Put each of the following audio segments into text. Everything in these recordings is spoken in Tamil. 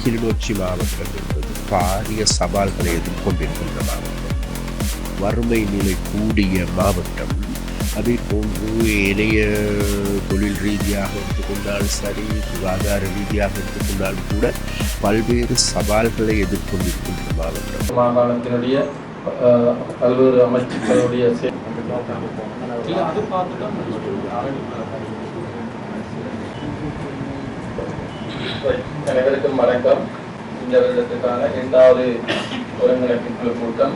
கிளிநொச்சி மாவட்டம் என்பது பாரிய சவால்களை எதிர்கொண்டிருக்கின்ற மாவட்டம் வறுமை நிலை கூடிய மாவட்டம் அதே போன்று ஏனைய தொழில் ரீதியாக எடுத்துக்கொண்டாலும் சரி சுகாதார ரீதியாக எடுத்துக்கொண்டாலும் கூட பல்வேறு சவால்களை எதிர்கொண்டிருக்கின்ற மாவட்டம் மாகாணத்தினுடைய பல்வேறு அமைச்சுக்களுடைய சே- இல்ல, அது பார்த்து தான் அனைவருக்கும் வணக்கம். இந்த வருடத்துக்கான இரண்டாவது ஒருங்கிணைப்பு குழு கூட்டம்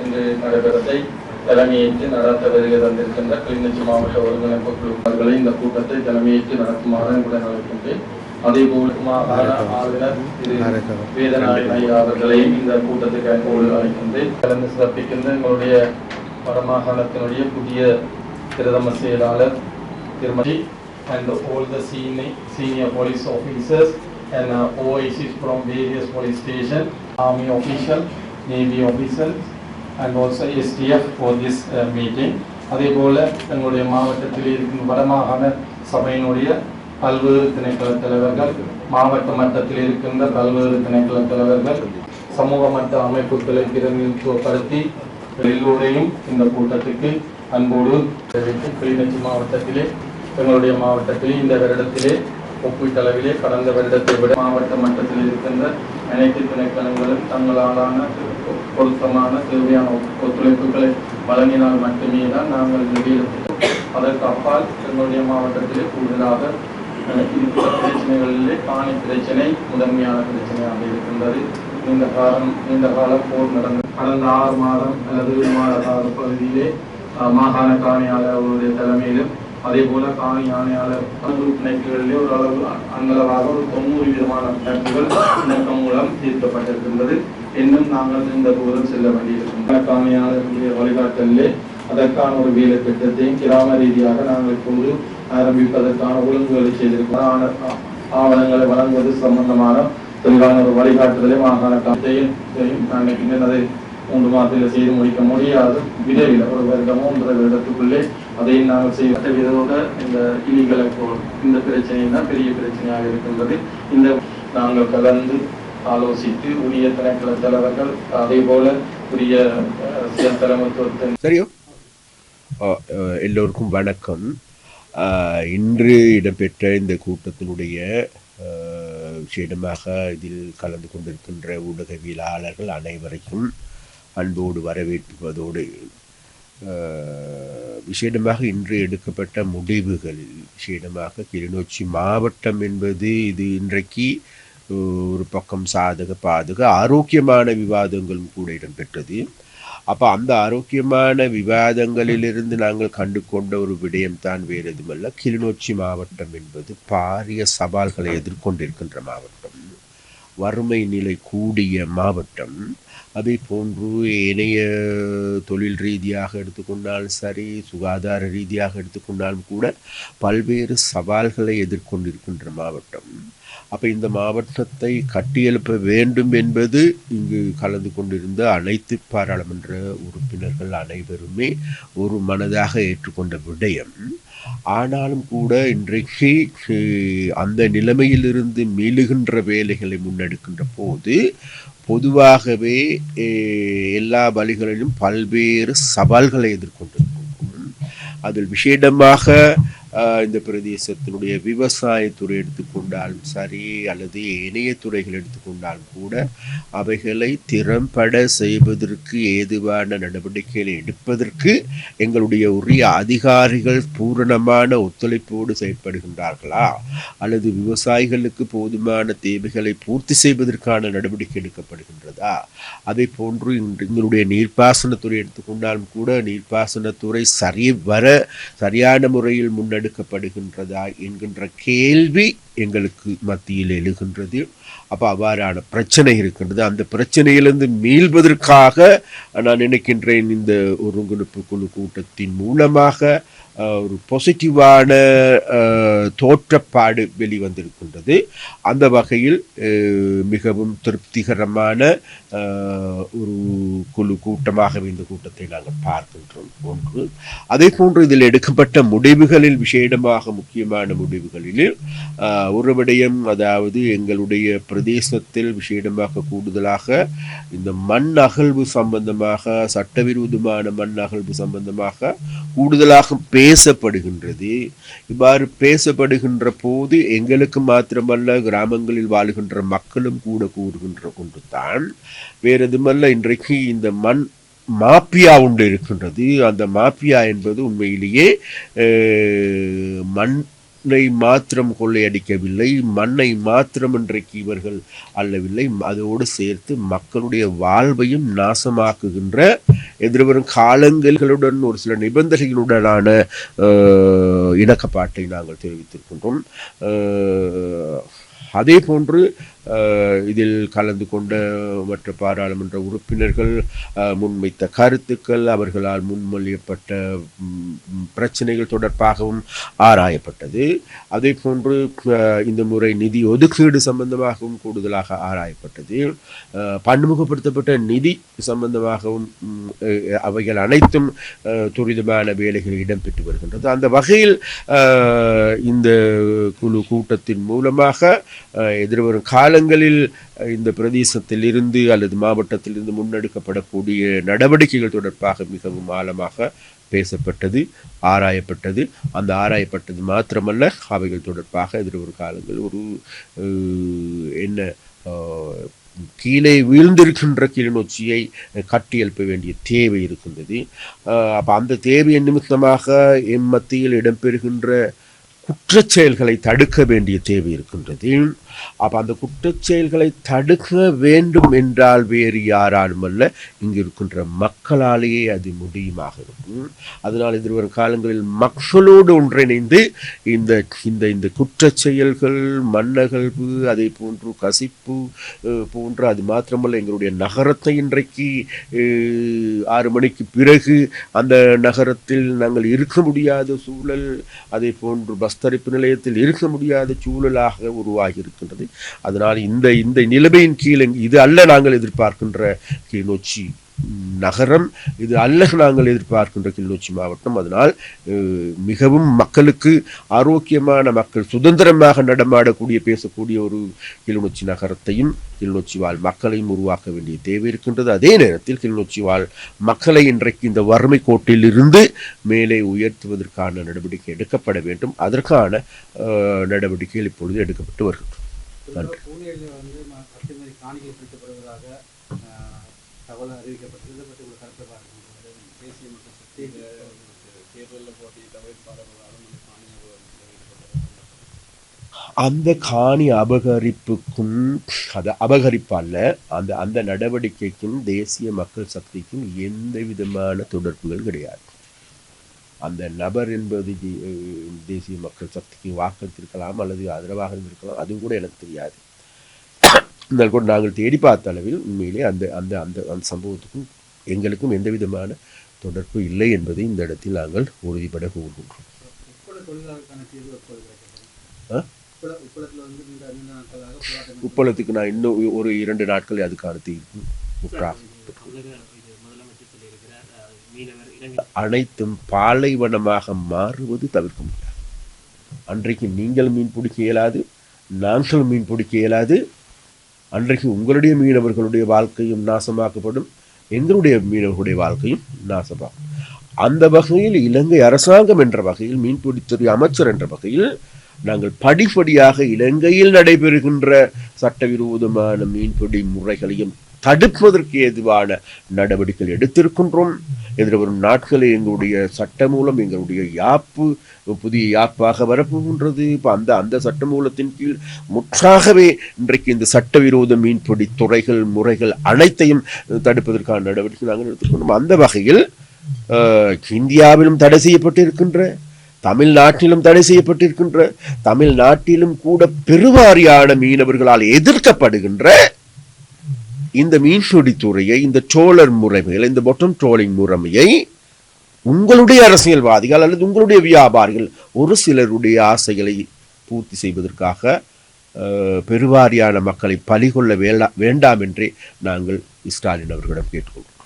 இன்று நடைபெறத்தை தலைமையேற்று நடத்த வருகை தந்திருக்கின்ற கிளிநொச்சி மாவட்ட ஒருங்கிணைப்பு குழு அவர்களை இந்த கூட்டத்தை தலைமையேற்று நடத்துமாறு உடன் அழைக்கின்றேன். அதே போல் ஆளுநர் திரு வேதநாயகன் அவர்களையும் இந்த கூட்டத்துக்கு அன்போடு அழைக்கின்றேன். கலந்து சிறப்பிக்கின்ற எங்களுடைய வடமாகாணத்தினுடைய புதிய பிரதம செயலாளர் திருமதி and all the senior, senior police officers and uh, OICs from various police stations, army official, navy officials and also STF for this uh, meeting. அதே போல எங்களுடைய மாவட்டத்தில் இருக்கும் வடமாகாண சபையினுடைய பல்வேறு திணைக்கள தலைவர்கள் மாவட்ட மட்டத்தில் இருக்கின்ற பல்வேறு திணைக்கள தலைவர்கள் சமூக மட்ட அமைப்புகளை பிரதிநிதித்துவப்படுத்தி எல்லோரையும் இந்த கூட்டத்துக்கு அன்போடு தெரிவித்து கிளிநொச்சி மாவட்டத்திலே எங்களுடைய மாவட்டத்திலே இந்த வருடத்திலே ஒப்பீட்டளவிலே கடந்த வருடத்தை விட மாவட்ட மட்டத்தில் இருக்கின்ற அனைத்து திணைக்களங்களும் தங்களாலான பொருத்தமான தேவையான ஒத்துழைப்புகளை வழங்கினால் மட்டுமே தான் நாங்கள் வெளியிடப்பட்டோம் அதற்கு அப்பால் எங்களுடைய மாவட்டத்திலே கூடுதலாக இருக்கிற பிரச்சனைகளிலே காணி பிரச்சனை முதன்மையான பிரச்சனையாக இருக்கின்றது. இந்த காலம் இந்த கால போர் நடந்த கடந்த ஆறு மாதம் அல்லது மாத கால பகுதியிலே மாகாண காணியாளர் அவருடைய தலைமையிலும் அதே போல காணி ஆணையாளர் பணங்குழு பிணைப்புகளிலே ஒரு அளவு அங்களவாக ஒரு தொண்ணூறு விதமான பிணைப்புகள் இணக்கம் மூலம் தீர்க்கப்பட்டிருக்கின்றது. இன்னும் நாங்கள் இந்த தூரம் செல்ல வேண்டியிருக்கின்றன காணியாளர்களுடைய வழிகாட்டலிலே அதற்கான ஒரு வேலை திட்டத்தையும் கிராம ரீதியாக நாங்கள் இப்போது ஆரம்பிப்பதற்கான ஒழுங்குகளை செய்திருக்கிறோம். ஆவணங்களை வழங்குவது சம்பந்தமான தெளிவான ஒரு வழிகாட்டுதலை மாகாண காலத்தையும் நான் நினைக்கின்றேன் அதை மூன்று மாதத்தில் செய்து முடிக்க முடியாது. விரைவில் ஒரு வருடமோ ஒன்றரை வருடத்துக்குள்ளே அதையும் நாங்கள் செய்ய விதோட இந்த இலிகளை போல் இந்த பிரச்சனை தான் பெரிய பிரச்சனையாக இருக்கின்றது. இந்த நாங்கள் கலந்து ஆலோசித்து உரிய திணைக்கள தலைவர்கள் அதே போல உரிய அஹ், தலைமைத்துவத்தின் சரியோ? எல்லோருக்கும் வணக்கம். இன்று இடம்பெற்ற இந்த கூட்டத்தினுடைய விஷயமாக இதில் கலந்து கொண்டிருக்கின்ற ஊடகவியலாளர்கள் அனைவரையும் அன்போடு வரவேற்பதோடு விசேடமாக இன்று எடுக்கப்பட்ட முடிவுகளில் விசேடமாக கிளிநொச்சி மாவட்டம் என்பது இது இன்றைக்கு ஒரு பக்கம் சாதக பாதக ஆரோக்கியமான விவாதங்களும் கூட இடம்பெற்றது. அப்போ அந்த ஆரோக்கியமான விவாதங்களிலிருந்து நாங்கள் கண்டு கொண்ட ஒரு விடயம்தான் வேறு எதுமல்ல கிளிநொச்சி மாவட்டம் என்பது பாரிய சவால்களை எதிர்கொண்டிருக்கின்ற மாவட்டம். வறுமை நிலை கூடிய மாவட்டம் அதே போன்று இணைய தொழில் ரீதியாக எடுத்துக்கொண்டாலும் சரி சுகாதார ரீதியாக எடுத்துக்கொண்டாலும் கூட பல்வேறு சவால்களை எதிர்கொண்டிருக்கின்ற மாவட்டம். அப்போ இந்த மாவட்டத்தை கட்டியெழுப்ப வேண்டும் என்பது இங்கு கலந்து கொண்டிருந்த அனைத்து பாராளுமன்ற உறுப்பினர்கள் அனைவருமே ஒரு மனதாக ஏற்றுக்கொண்ட விடயம். ஆனாலும் கூட இன்றைக்கு அந்த நிலைமையிலிருந்து மீளுகின்ற வேலைகளை முன்னெடுக்கின்ற போது பொதுவாகவே எல்லா வழிகளிலும் பல்வேறு சவால்களை எதிர்கொண்டிருக்கும். அதில் விசேடமாக இந்த பிரதேசத்தினுடைய விவசாயத்துறை எடுத்துக்கொண்டாலும் சரி அல்லது இணைய துறைகள் எடுத்துக்கொண்டாலும் கூட அவைகளை திறம்பட செய்வதற்கு ஏதுவான நடவடிக்கைகளை எடுப்பதற்கு எங்களுடைய உரிய அதிகாரிகள் பூரணமான ஒத்துழைப்போடு செயற்படுகின்றார்களா? அல்லது விவசாயிகளுக்கு போதுமான தேவைகளை பூர்த்தி செய்வதற்கான நடவடிக்கை எடுக்கப்படுகின்றதா? அதே போன்று இன்று எங்களுடைய நீர்ப்பாசனத்துறை எடுத்துக்கொண்டாலும் கூட நீர்ப்பாசனத்துறை சரி வர சரியான முறையில் முன்னெடுக்கப்படுகின்றதா என்கின்ற கேள்வி எங்களுக்கு மத்தியில் எழுகின்றது. அப்போ அவ்வாறான பிரச்சனை இருக்கின்றது. அந்த பிரச்சனையிலிருந்து மீள்வதற்காக நான் நினைக்கின்றேன் இந்த ஒருங்கிணைப்பு குழு கூட்டத்தின் மூலமாக ஒரு பாசிட்டிவான தோற்றப்பாடு வெளிவந்திருக்கின்றது. அந்த வகையில் மிகவும் திருப்திகரமான ஒரு குழு கூட்டமாகவே இந்த கூட்டத்தை நாங்கள் பார்க்கின்றோம் ஒன்று. அதே போன்று இதில் எடுக்கப்பட்ட முடிவுகளில் விசேடமாக முக்கியமான முடிவுகளில் ஒரு விடயம் அதாவது எங்களுடைய பிரதேசத்தில் விசேடமாக கூடுதலாக இந்த மண் அகழ்வு சம்பந்தமாக சட்டவிரோதமான மண் அகழ்வு சம்பந்தமாக கூடுதலாக பேசப்படுகின்றது. இவ்வாறு பேசப்படுகின்ற போது எங்களுக்கு மாத்திரமல்ல கிராமங்களில் வாழுகின்ற மக்களும் கூட கூறுகின்ற ஒன்றுதான். வேறு எதுமல்ல இன்றைக்கு இந்த மண் மாப்பியா ஒன்று இருக்கின்றது. அந்த மாப்பியா என்பது உண்மையிலேயே மண் மண்ணை மாத்திரம் கொள்ளையடிக்கவில்லை மண்ணை மாத்திரம் இன்றைக்கு இவர்கள் அல்லவில்லை. அதோடு சேர்த்து மக்களுடைய வாழ்வையும் நாசமாக்குகின்ற எதிர்வரும் காலங்களுடன் ஒரு சில நிபந்தனைகளுடனான இணக்கப்பாட்டை நாங்கள் தெரிவித்திருக்கின்றோம். அதே போன்று இதில் கலந்து கொண்ட மற்ற பாராளுமன்ற உறுப்பினர்கள் முன்வைத்த கருத்துக்கள் அவர்களால் முன்மொழியப்பட்ட பிரச்சனைகள் தொடர்பாகவும் ஆராயப்பட்டது. அதே போன்று இந்த முறை நிதி ஒதுக்கீடு சம்பந்தமாகவும் கூடுதலாக ஆராயப்பட்டது. பன்முகப்படுத்தப்பட்ட நிதி சம்பந்தமாகவும் அவைகள் அனைத்தும் துரிதமான வேலைகள் இடம்பெற்று வருகின்றது. அந்த வகையில் இந்த குழு கூட்டத்தின் மூலமாக எதிர்வரும் காலங்களில் இந்த பிரதேசத்தில் இருந்து அல்லது மாவட்டத்தில் இருந்து முன்னெடுக்கப்படக்கூடிய நடவடிக்கைகள் தொடர்பாக மிகவும் ஆழமாக பேசப்பட்டது ஆராயப்பட்டது. அந்த ஆராயப்பட்டது மாத்திரமல்ல அவைகள் தொடர்பாக எதிர்வரும் காலங்கள் ஒரு என்ன கீழே வீழ்ந்திருக்கின்ற கிளிநொச்சியை கட்டியெழுப்ப வேண்டிய தேவை இருக்கின்றது. அப்போ அந்த தேவையின் நிமித்தமாக எம் மத்தியில் இடம்பெறுகின்ற குற்றச்செயல்களை தடுக்க வேண்டிய தேவை இருக்கின்றது. அப்ப அந்த குற்றச்செயல்களை தடுக்க வேண்டும் என்றால் வேறு யாராலும் அல்ல இங்கு இருக்கின்ற மக்களாலேயே அது முடியுமாக இருக்கும் அதனால் எதிர்வரும் காலங்களில் மக்களோடு ஒன்றிணைந்து இந்த இந்த இந்த குற்றச் செயல்கள் மன்னகழ்வு அதே போன்று கசிப்பு போன்று அது மாத்திரமல்ல எங்களுடைய நகரத்தை இன்றைக்கு ஆறு மணிக்கு பிறகு அந்த நகரத்தில் நாங்கள் இருக்க முடியாத சூழல் அதை போன்று பஸ் தரிப்பு நிலையத்தில் இருக்க முடியாத சூழலாக உருவாகி இருக்கின்றது அதனால் இந்த இந்த நிலைமையின் கீழ் இது அல்ல நாங்கள் எதிர்பார்க்கின்ற கிளிநொச்சி நகரம். இது அல்ல நாங்கள் எதிர்பார்க்கின்ற கிளிநொச்சி மாவட்டம். அதனால் மிகவும் மக்களுக்கு ஆரோக்கியமான மக்கள் சுதந்திரமாக நடமாடக்கூடிய பேசக்கூடிய ஒரு கிளிநொச்சி நகரத்தையும் கிளிநொச்சி வாழ் மக்களையும் உருவாக்க வேண்டிய தேவை இருக்கின்றது. அதே நேரத்தில் கிளிநொச்சி வாழ் மக்களை இன்றைக்கு இந்த வறுமை கோட்டில் இருந்து மேலே உயர்த்துவதற்கான நடவடிக்கை எடுக்கப்பட வேண்டும். அதற்கான நடவடிக்கைகள் இப்பொழுது எடுக்கப்பட்டு வருகின்றன. நன்றி. தகவலும் அறிவிக்கப்பட்டது. பற்றி ஒரு கருத்தை பார்க்கணும் தேசிய மக்கள் சக்தி தேர்தலில் போட்டியிட்ட வேட்பாளர்களாலும் அந்த காணி அபகரிப்புக்கும் அது அபகரிப்பு அல்ல அந்த அந்த நடவடிக்கைக்கும் தேசிய மக்கள் சக்திக்கும் எந்த விதமான தொடர்புகள் கிடையாது. அந்த நபர் என்பது தேசிய மக்கள் சக்திக்கு வாக்களித்திருக்கலாம் அல்லது ஆதரவாக இருந்திருக்கலாம் அதுவும் கூட எனக்கு தெரியாது. இருந்தாலும் கூட நாங்கள் தேடி பார்த்த அளவில் உண்மையிலே அந்த அந்த அந்த அந்த சம்பவத்துக்கும் எங்களுக்கும் எந்த விதமான தொடர்பு இல்லை என்பதை இந்த இடத்தில் நாங்கள் உறுதிப்பட கூறுகின்றோம். உப்பளத்துக்கு நான் இன்னும் ஒரு இரண்டு நாட்கள் அதுக்கான தீர்ப்பு அனைத்தும் பாலைவனமாக மாறுவது தவிர்க்க முடியாது. அன்றைக்கு நீங்கள் மீன் பிடிக்க இயலாது நாங்கள் மீன் பிடிக்க இயலாது அன்றைக்கு உங்களுடைய மீனவர்களுடைய வாழ்க்கையும் நாசமாக்கப்படும். எங்களுடைய மீனவர்களுடைய வாழ்க்கையும் நாசமாகும். அந்த வகையில் இலங்கை அரசாங்கம் என்ற வகையில் மீன்பிடித்துறை அமைச்சர் என்ற வகையில் நாங்கள் படிப்படியாக இலங்கையில் நடைபெறுகின்ற சட்டவிரோதமான மீன்பிடி முறைகளையும் தடுப்பதற்கு ஏதுவான நடவடிக்கைகள் எடுத்திருக்கின்றோம். எதிர்வரும் நாட்களில் எங்களுடைய சட்ட மூலம் எங்களுடைய யாப்பு புதிய யாப்பாக வரப்போகின்றது. இப்போ அந்த அந்த சட்ட மூலத்தின் கீழ் முற்றாகவே இன்றைக்கு இந்த சட்டவிரோத மீன்பிடி துறைகள் முறைகள் அனைத்தையும் தடுப்பதற்கான நடவடிக்கை நாங்கள் எடுத்துக்கொண்டோம். அந்த வகையில் இந்தியாவிலும் தடை செய்யப்பட்டிருக்கின்ற தமிழ்நாட்டிலும் தடை செய்யப்பட்டிருக்கின்ற தமிழ்நாட்டிலும் கூட பெருவாரியான மீனவர்களால் எதிர்க்கப்படுகின்ற இந்த மீன்பிடி துறையை இந்த ட்ரோலர் முறைமைகள் இந்த பொட்டம் ட்ரோலிங் முறைமையை உங்களுடைய அரசியல்வாதிகள் அல்லது உங்களுடைய வியாபாரிகள் ஒரு சிலருடைய ஆசைகளை பூர்த்தி செய்வதற்காக பெருவாரியான மக்களை பலிகொள்ள வேண்டா வேண்டாம் என்றே நாங்கள் ஸ்டாலின் அவர்களிடம் கேட்டுக்கொள்கிறோம்.